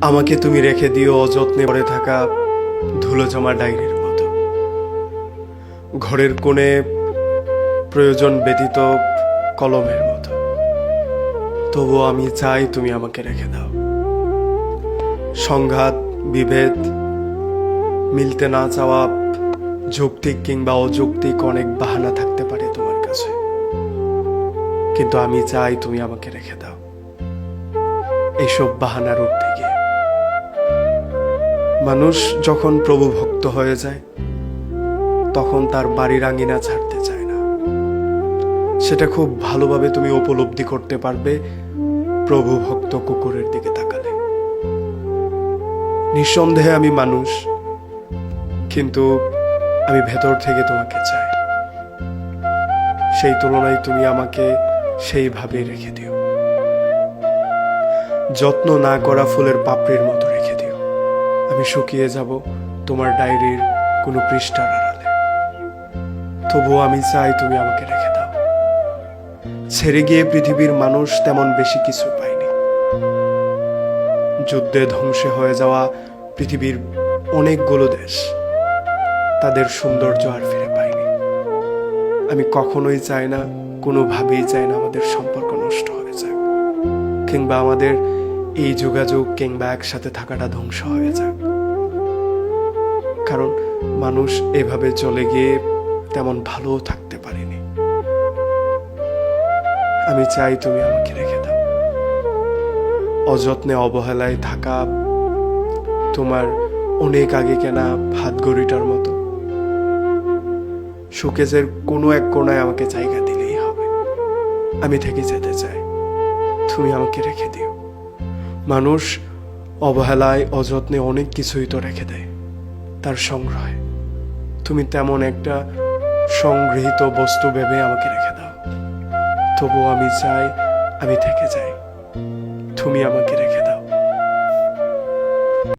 আমাকে তুমি রেখে দিও অযত্নে পড়ে থাকা ধুলো জমা ডায়েরির মতো। ঘরের কোণে প্রয়োজন ব্যতীত কলমের মতো। তবুও আমি চাই তুমি আমাকে রেখে দাও। সংঘাত, বিভেদ, মিলতে না চাওয়া, যৌক্তিক কিংবা অযৌক্তিক অনেক বাহানা থাকতে পারে তোমার কাছে। কিন্তু আমি চাই তুমি আমাকে রেখে দাও। এইসব বাহানার উঠতে গিয়ে মানুষ যখন প্রভু ভক্ত হয়ে যায়, তখন তার বাড়ির আঙিনা ছাড়তে চায় না। সেটা খুব ভালোভাবে তুমি উপলব্ধি করতে পারবে প্রভু ভক্ত কুকুরের দিকে তাকালে। নিঃসন্দেহে আমি মানুষ, কিন্তু আমি ভেতর থেকে তোমাকে চাই। সেই তুলনায় তুমি আমাকে সেইভাবে রেখে দিও। যত্ন না করা ফুলের পাপড়ির মতো রেখে দিও। আমি শুকিয়ে যাব তোমার ডায়েরির কোনো পৃষ্ঠার আড়ালে। তবুও আমি চাই তুমি আমাকে রেখে দাও। ছেড়ে গিয়ে পৃথিবীর মানুষ তেমন বেশি কিছু পায়নি। যুদ্ধে ধ্বংসে হয়ে যাওয়া পৃথিবীর অনেকগুলো দেশ তাদের সৌন্দর্য আর ফিরে পায়নি। আমি কখনোই চাই না, কোনোভাবেই চাই না আমাদের সম্পর্ক নষ্ট হয়ে যাক, কিংবা আমাদের এই যোগাযোগ কিংবা একসাথে থাকাটা ধ্বংস হয়ে যাক কারণ মানুষ এভাবে চলে গিয়ে তেমন ভালোও থাকতে পারেনি। আমি চাই তুমি আমাকে রেখে দাও। অযত্নে অবহেলায় থাকা তোমার অনেক আগে কেনা ভাত গড়িটার মতো। শোকেজের কোনো এক কোনায় আমাকে জায়গা দিলেই হবে। আমি থেকে যেতে চাই। তুমি আমাকে রেখে দিও। মানুষ অবহেলায়, অযত্নে অনেক কিছুই তো রেখে দেয়, তার সংগ্রহে। তুমি তেমন একটা সংগৃহীত বস্তু ভেবে আমাকে রেখে দাও। তবুও আমি চাই, আমি থেকে যাই। তুমি আমাকে